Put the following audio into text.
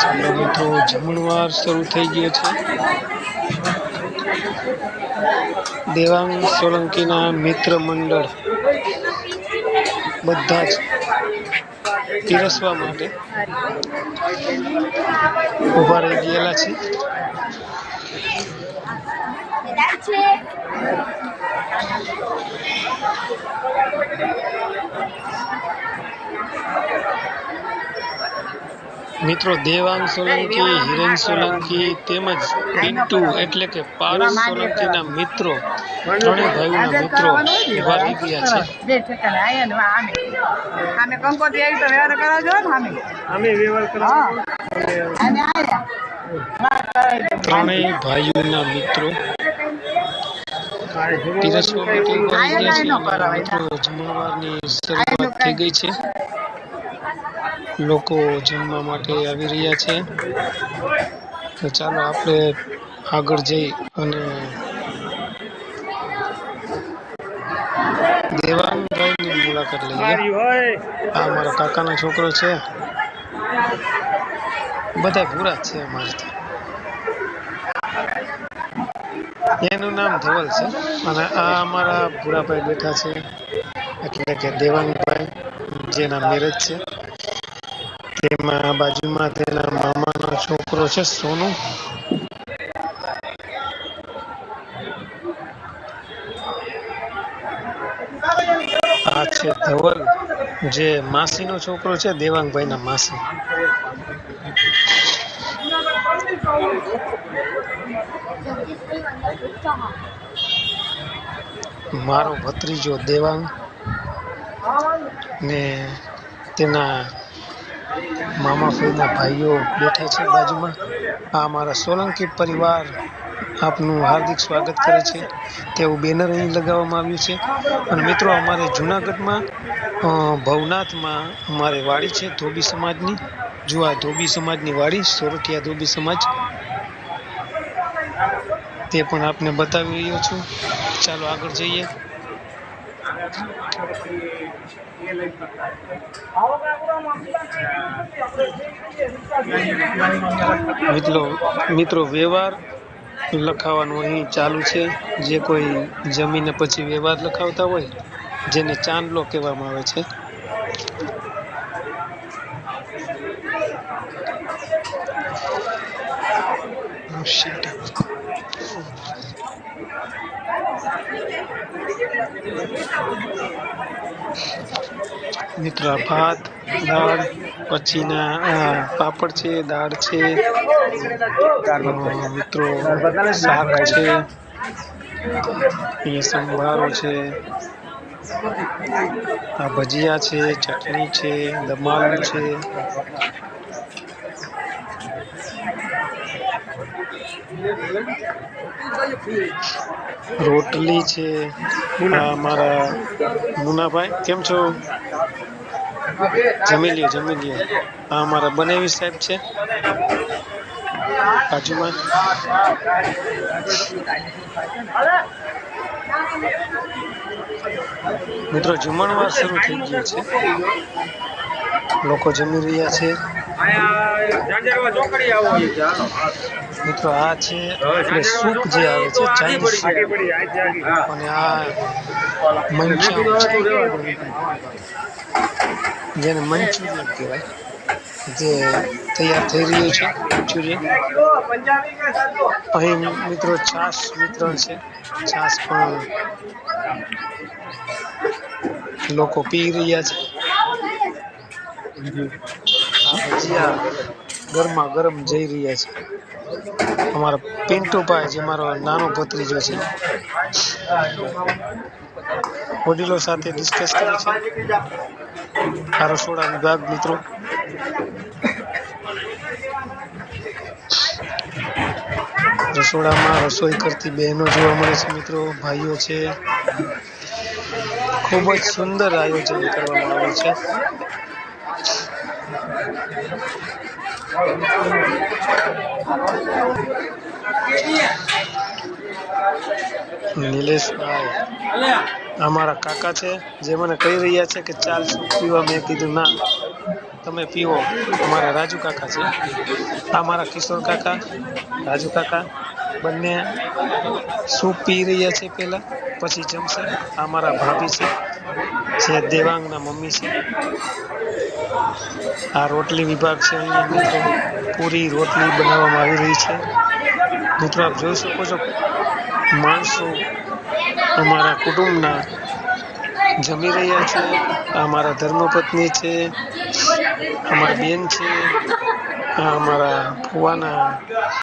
ચાલો જમણવાર શરૂ થઈ ગયો છે. દેવાંગ સોલંકીના મિત્ર મંડળ બધા જ પીરસવા માટે ઊભા રહી ગયેલા છે. મિત્રો દેવાંગ સોલંકી હિરેન સોલંકી તેમજ બિટ્ટુ એટલે કે પારસ સોલંકીના મિત્રો ત્રણેય ભાઈઓના મિત્રો ઊભા રહી ગયા છે. કંકોત્રી આવી તો વ્યવહાર કરાવજો ને અમે વ્યવહાર આયા. ત્રણેય ભાઈઓના મિત્રો માટે અને મિત્રો જમણવારની શરૂઆત થઈ ગઈ છે. લોકો જમવા માટે આવી રહ્યા છે. તો ચાલો આપણે આગળ જઈ અને દેવાનભાઈની મુલાકાત લઈએ. આ મારા કાકાનો છોકરો છે. બધા પૂરા છે અમારે એનું નામ ધવલ છે. અને આ અમારા ભૂરાભાઈ બેઠા છે. એટલે કે દેવાનભાઈ જેના મેરેજ છે. તેમાં બાજુમાં તેના મામાનો છોકરો છે, સોનુ. આ છે ધવલ, જે માસીનો છોકરો છે, દેવાંગભાઈના માસી. મારો ભત્રીજો દેવાંગ ને તેના મામા ફોઈના ભાઈઓ બેઠા છે બાજુમાં. આ અમારા સોલંકી પરિવાર આપનું હાર્દિક સ્વાગત કરે છે. તેવું બેનર અહીં લગાવવામાં આવ્યું છે. અને મિત્રો, અમારે જુનાગઢમાં ભવનાથમાં અમારે વાડી છે, ધોબી સમાજની. જો આ ધોબી સમાજની વાડી, સોરઠિયા ધોબી સમાજ. તે પણ આપને બતાવી રહ્યો છું. ચાલો આગળ જઈએ. મિત્રો મિત્રો, વ્યવહાર લખાવાનું અહીં ચાલુ છે જે કોઈ જમીને પછી વ્યવહાર લખાવતા હોય, જેને ચાંદલો કહેવામાં આવે છે Oh. મિત્રો, ભાત, દાળ પછીના પાપડ છે, દાળ છે. મિત્રો, શાક છે. અહીંયા સંભારો છે. આ ભજીયા છે, ચટણી છે દમાલું છે. રોટલી છે. આ મારા મુનાભાઈ, કેમ છો? જમી લ્યો જમી લ્યો. આ અમારા બનાવી સાહેબ છે. બાજુમાં મિત્રો, જમણવાર શરૂ થઈ ગયું છે. લોકો જમી રહ્યા છે. મિત્રો, આ છે આપણે સૂપ જે આવે છે, ચાઇનીઝ સૂપ. અને આ મંચાઉ છે જેને મંચુરિયન કહેવાય. જે તૈયાર થઈ રહ્યું છે, મંચુરિયન. અહીં મિત્રો છાશ વિતરણ છે. છાશ પણ લોકો પી રહ્યા છે. ગરમા ગરમ જઈ રહ્યા છે. અમારા પિન્ટુભાઈ જે મારો નાનો ભત્રીજો છે. વડીલો સાથે ડિસ્કસ કરે છે. આ રસોડા વિભાગ, મિત્રો. રસોડામાં રસોઈ કરતી બહેનો જોવા મળે છે, મિત્રો. ભાઈઓ છે. ખૂબ જ સુંદર આયોજન કરવામાં આવ્યું છે. નિલેશભાઈ. અમારા કાકા છે, જે મને કહી રહ્યા છે કે ચાલ શું પીવા? મેં કીધું, ના, તમે પીવો. અમારા રાજુ કાકા છે. આ મારા કિશોર કાકા, રાજુ કાકા, બંને સૂપ પી રહ્યા છે પહેલા? પછી જમશે. આ મારા ભાભી છે, જે દેવાંગના મમ્મી છે. આ રોટલી વિભાગ છે અહીંયા મિત્રો પૂરી રોટલી બનાવવામાં આવી રહી છે. મિત્રો, આપ જોઈ શકો છો માણસો અમારા કુટુંબના જમી રહ્યા છે અમારા ધર્મપત્ની છે અમારા બેન છે અમારા ફુવાના